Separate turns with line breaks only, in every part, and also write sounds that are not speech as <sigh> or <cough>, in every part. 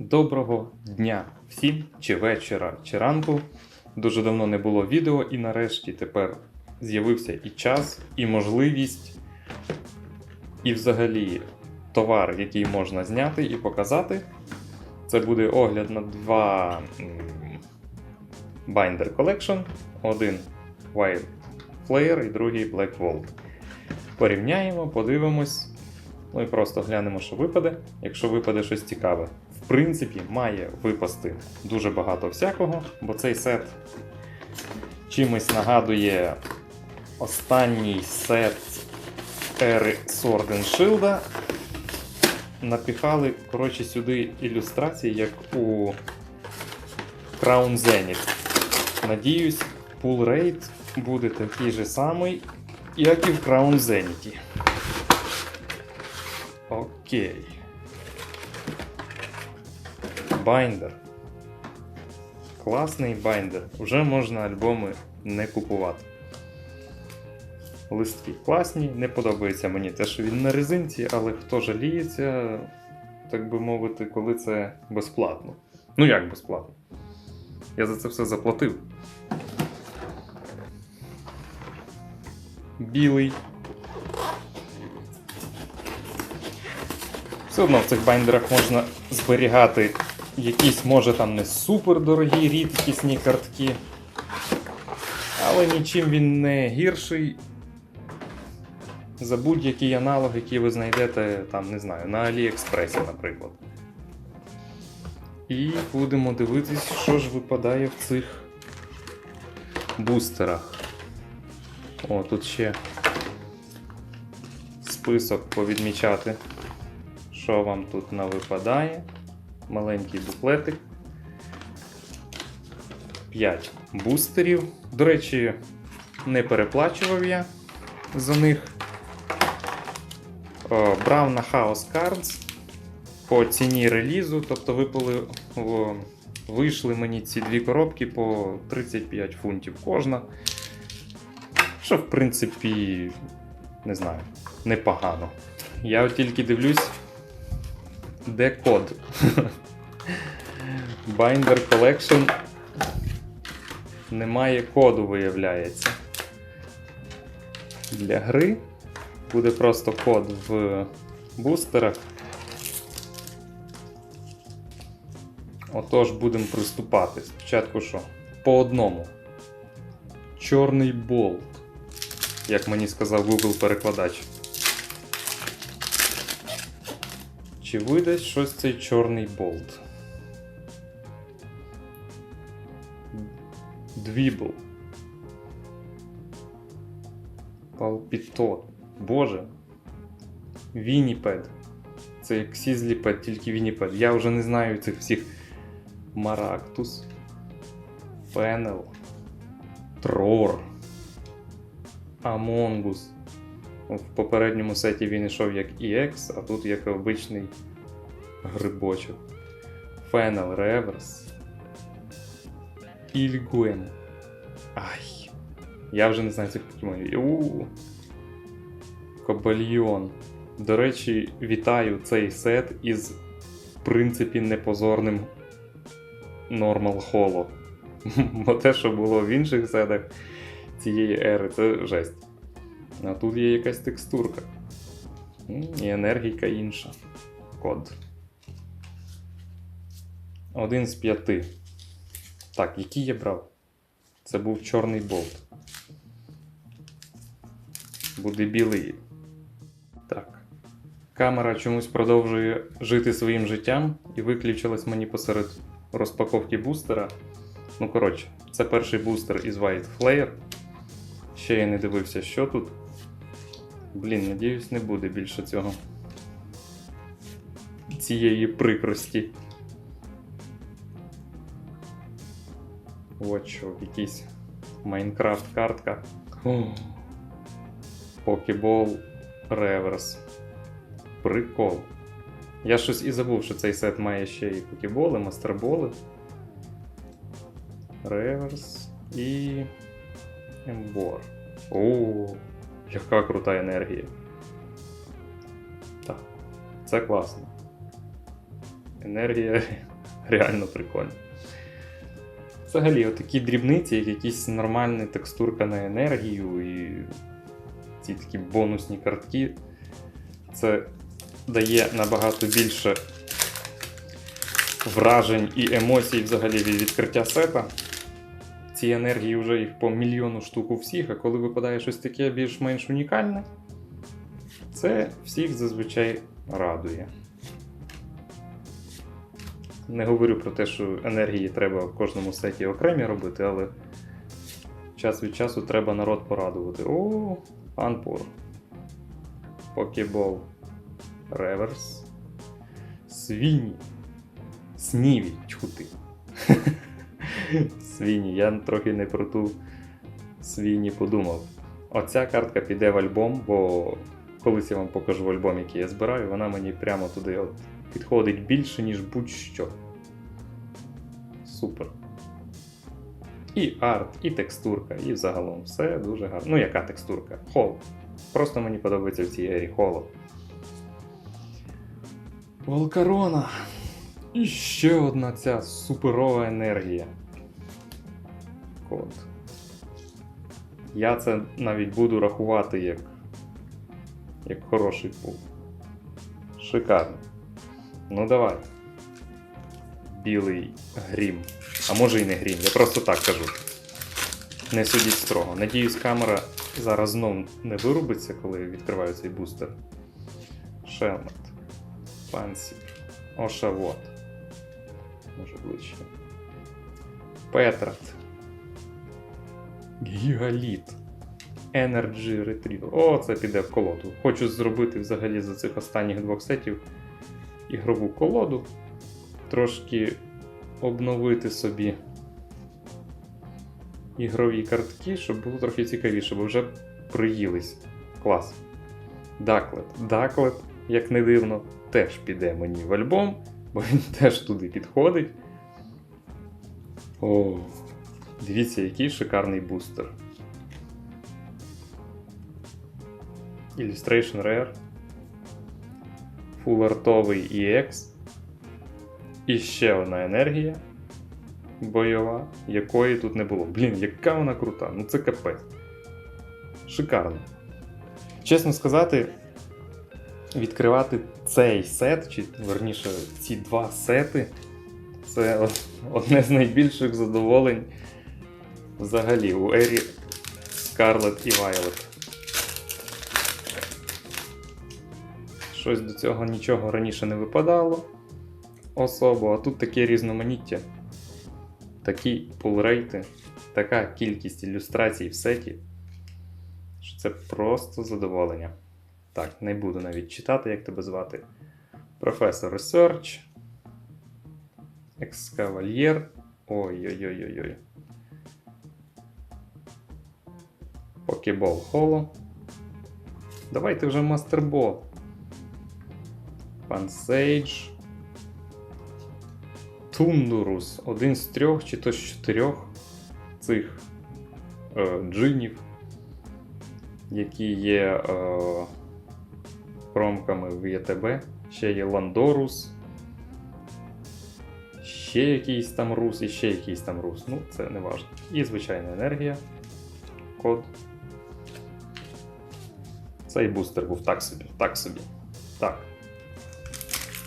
Доброго дня всім, чи вечора, чи ранку. Дуже давно не було відео, і нарешті тепер з'явився і час, і можливість, і взагалі товар, який можна зняти і показати. Це буде огляд на два Binder Collection. Один Wild Flare і другий Black Vault. Порівняємо, подивимось. Ну і просто глянемо, що випаде, якщо випаде щось цікаве. Принципі, має випасти дуже багато всякого, бо цей сет чимось нагадує останній сет ери Shield. Напіхали, коротше, сюди ілюстрації, як у Crown Zenith. Надіюсь, pull rate буде такий же самий, як і в Crown Zenith. Окей. Байндер. Класний байндер. Уже можна альбоми не купувати. Листки класні, не подобається мені те, що він на резинці, але хто жаліється, так би мовити, коли це безплатно. Ну як безплатно? Я за це все заплатив. Білий. Все одно в цих байндерах можна зберігати якісь, може там не супер дорогі рідкісні картки. Але нічим він не гірший за будь-який аналог, який ви знайдете там, не знаю, на Аліекспресі, наприклад. І будемо дивитись, що ж випадає в цих бустерах. О, тут ще список повідмічати що вам тут навипадає. Маленький буклетик. 5 бустерів. До речі, не переплачував я за них. Брав на Chaos Cards по ціні релізу, тобто випали, вийшли мені ці дві коробки по 35 фунтів кожна. Що, в принципі, не знаю, непогано. Я тільки дивлюсь, де код? Binder Collection немає коду, виявляється. Для гри буде просто код в бустерах. Отож, будемо приступати. Спочатку що? По одному. Чорний болт. Як мені сказав Google перекладач. Чи видасть щось цей чорний болт? Двібл. Палпітот. Боже. Вініпед. Це як Сізліпед, тільки Вініпед. Я вже не знаю цих всіх Марактус. Фенел. Трор. Амонгус. В попередньому сеті він йшов як EX, а тут як обичний грибочок. Фенел реверс. Ільгуен. Ай. Я вже не знаю цих покемонів. Кобальйон. До речі, вітаю цей сет із, в принципі, непозорним Normal <laughs> Holo. Бо те, що було в інших сетах цієї ери, це жесть. А тут є якась текстурка. І енергійка інша. Код. Один з п'яти. Так, який я брав? Це був чорний болт. Буде білий. Так. Камера чомусь продовжує жити своїм життям і виключилась мені посеред розпаковки бустера. Ну, коротше, це перший бустер із White Flare. Ще я не дивився, що тут. Блін, надіюсь, не буде більше цього. Цієї прикрості. От що, якийсь Майнкрафт картка. Покебол реверс. Прикол. Я щось і забув, що цей сет має ще і покеболи, мастерболи. Реверс і. Ембор. О, яка крута енергія. Так, це класно. Енергія <laughs> Реально прикольно. Взагалі, отакі дрібниці, як якісь нормальна текстурка на енергію і ці такі бонусні картки, це дає набагато більше вражень і емоцій взагалі від відкриття сета. Ці енергії вже їх по мільйону штук у всіх, а коли випадає щось таке більш-менш унікальне, це всіх зазвичай радує. Не говорю про те, що енергії треба в кожному сеті окремі робити, але час від часу треба народ порадувати. О, Анпур. Покебол. Реверс. Свіні. Сніві. Тьху <laughs> ти. Свіні. Я трохи не про ту свіні подумав. Оця картка піде в альбом, бо колись я вам покажу альбом, який я збираю, вона мені прямо туди от підходить більше, ніж будь-що. Супер. І арт, і текстурка, і взагалом все дуже гарно. Ну, яка текстурка? Холод. Просто мені подобається в цій ері холод. Волкарона. І ще одна ця суперова енергія. Код. Я це навіть буду рахувати як, як хороший пул. Шикарно. Ну давай. Білий грім. А може і не грім, я просто так кажу. Не судіть строго. Надіюсь, камера зараз знов не вирубиться, коли відкриваю цей бустер. Шелмет. Пансір. Ошавот. Може ближче. Петрат. Гігаліт. Energy Retriever. О, це піде в колоду. Хочу зробити взагалі за цих останніх двох сетів ігрову колоду. Трошки обновити собі ігрові картки, щоб було трохи цікавіше, бо вже приїлись. Клас. Даклет. Даклет, як не дивно, теж піде мені в альбом, бо він теж туди підходить. О, дивіться, який шикарний бустер. Illustration Rare. Фулартовий EX. І ще одна енергія бойова, якої тут не було. Блін, яка вона крута, ну це капець. Шикарно. Чесно сказати, відкривати цей сет, чи верніше ці два сети, це одне з найбільших задоволень взагалі у ері Scarlet і Violet. Щось до цього нічого раніше не випадало особо, а тут таке різноманіття. Такі пулрейти, така кількість ілюстрацій в сеті, що це просто задоволення. Так, не буду навіть читати, як тебе звати. Професор Research. Екскавальєр. Ой-ой-ой-ой-ой. Покебол Холо. Давайте вже мастербол. Пансейдж. Тундурус. Один з трьох чи то з чотирьох цих е, джинів, які є е, промками в ЄТБ. Ще є Ландорус. Ще якийсь там рус і ще якийсь там рус. Ну, це не важливо. І звичайна енергія. Код. Цей бустер був так собі. Так собі. Так.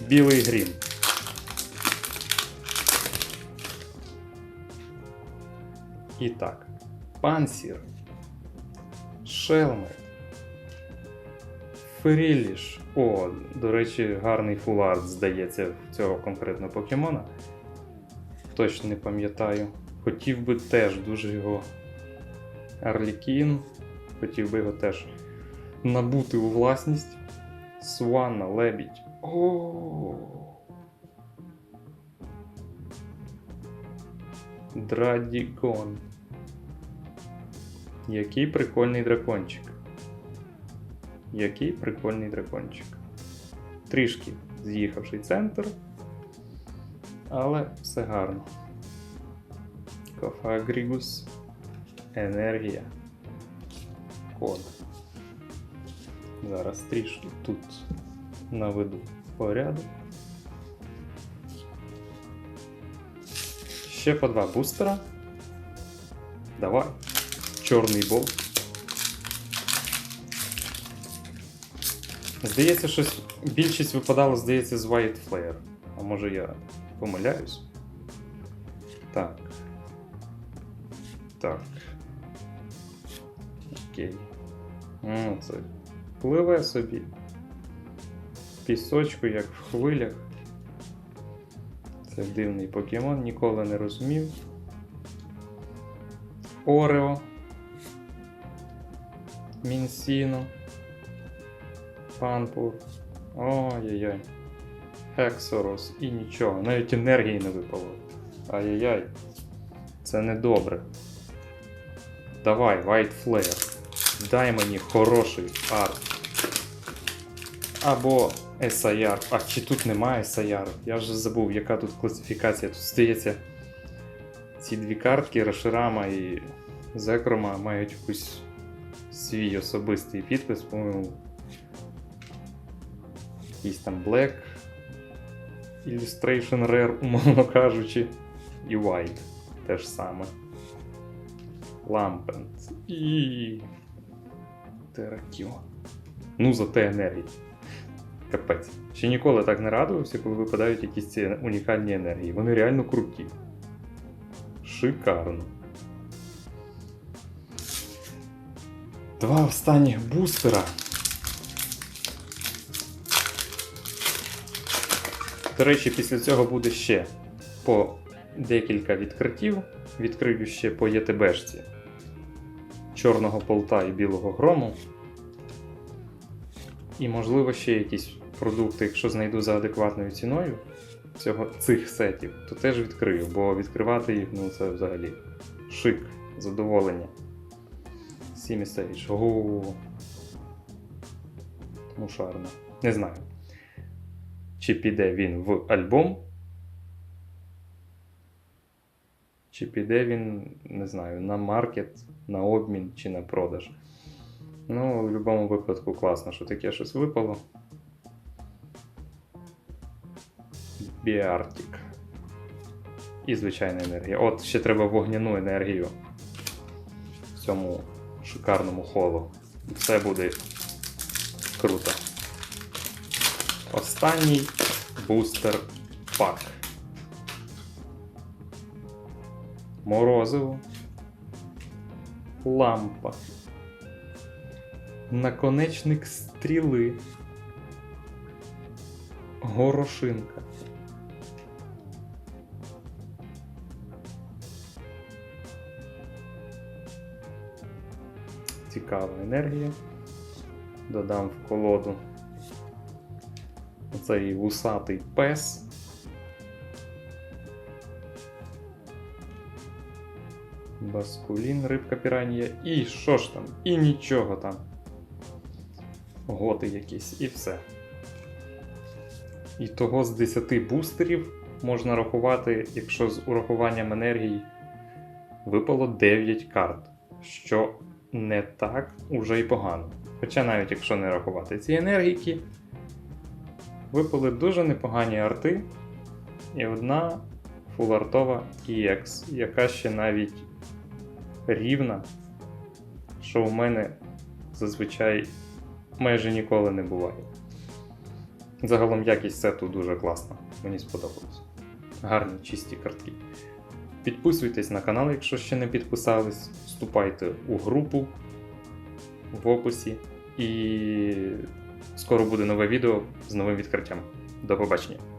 Білий грім. І так. Пансір. Шелмет. Фріліш. О, до речі, гарний фулард, здається, цього конкретного покемона. Точно не пам'ятаю. Хотів би теж дуже його. Арлікін. Хотів би його теж набути у власність. Суанна, лебідь. О. Драдігон. Який прикольний дракончик. Який прикольний дракончик. Трішки з'їхавший центр. Але все гарно. Кофагрігус. Енергія. Код. Зараз трішки тут наведу порядок. ще по два бустера. Давай. Чорний болт. Здається, щось більшість випадало, здається, з White Flare. А може я помиляюсь? Так. Так. Окей. Ну, це пливе собі. Пісочку, як в хвилях. Це дивний покемон, ніколи не розумів. Орео. Мінсіно. Панпур. Ой-яй-яй. Хексорос і нічого. Навіть енергії не випало. Ай-яй-яй. Це недобре. Давай, White Flare. Дай мені хороший арт. Або SIR. А чи тут немає SIR? Я вже забув, яка тут класифікація. Тут здається, ці дві картки Раширама і Зекрома мають якийсь свій особистий підпис, по-моєму. Якийсь там Black, Illustration Rare, умовно кажучи, і White те ж саме. Лампент і. Теракіо. Ну, зате енергії. Капець. Ще ніколи так не радувався, коли випадають якісь ці унікальні енергії. Вони реально круті. Шикарно. Два останніх бустера. До речі, після цього буде ще по декілька відкриттів. Відкрию ще по ЄТБшці чорного полта і білого грому. І, можливо, ще якісь продукти, якщо знайду за адекватною ціною цього, цих сетів, то теж відкрию, бо відкривати їх ну це взагалі шик, задоволення. Сімі Сейдж. Ого. Ну, шарно. Не знаю. Чи піде він в альбом, чи піде він, не знаю, на маркет, на обмін чи на продаж. Ну, в будь-якому випадку класно, що таке щось випало. Біартік. І звичайна енергія. От ще треба вогняну енергію в цьому шикарному холу. Все буде круто. Останній бустер пак. Морозиво. Лампа. Наконечник стріли. Горошинка. Цікава енергія. Додам в колоду. Оцей вусатий пес. Баскулін, рибка піранія. І що ж там? І нічого там. Готи якісь, і все. І того з 10 бустерів можна рахувати, якщо з урахуванням енергії випало 9 карт, що не так уже й погано. Хоча навіть якщо не рахувати ці енергійки, випали дуже непогані арти і одна фулартова EX, яка ще навіть рівна, що у мене зазвичай майже ніколи не буває. Загалом якість сету дуже класна, мені сподобалось. Гарні чисті картки. Підписуйтесь на канал, якщо ще не підписались, вступайте у групу в описі. І скоро буде нове відео з новим відкриттям. До побачення!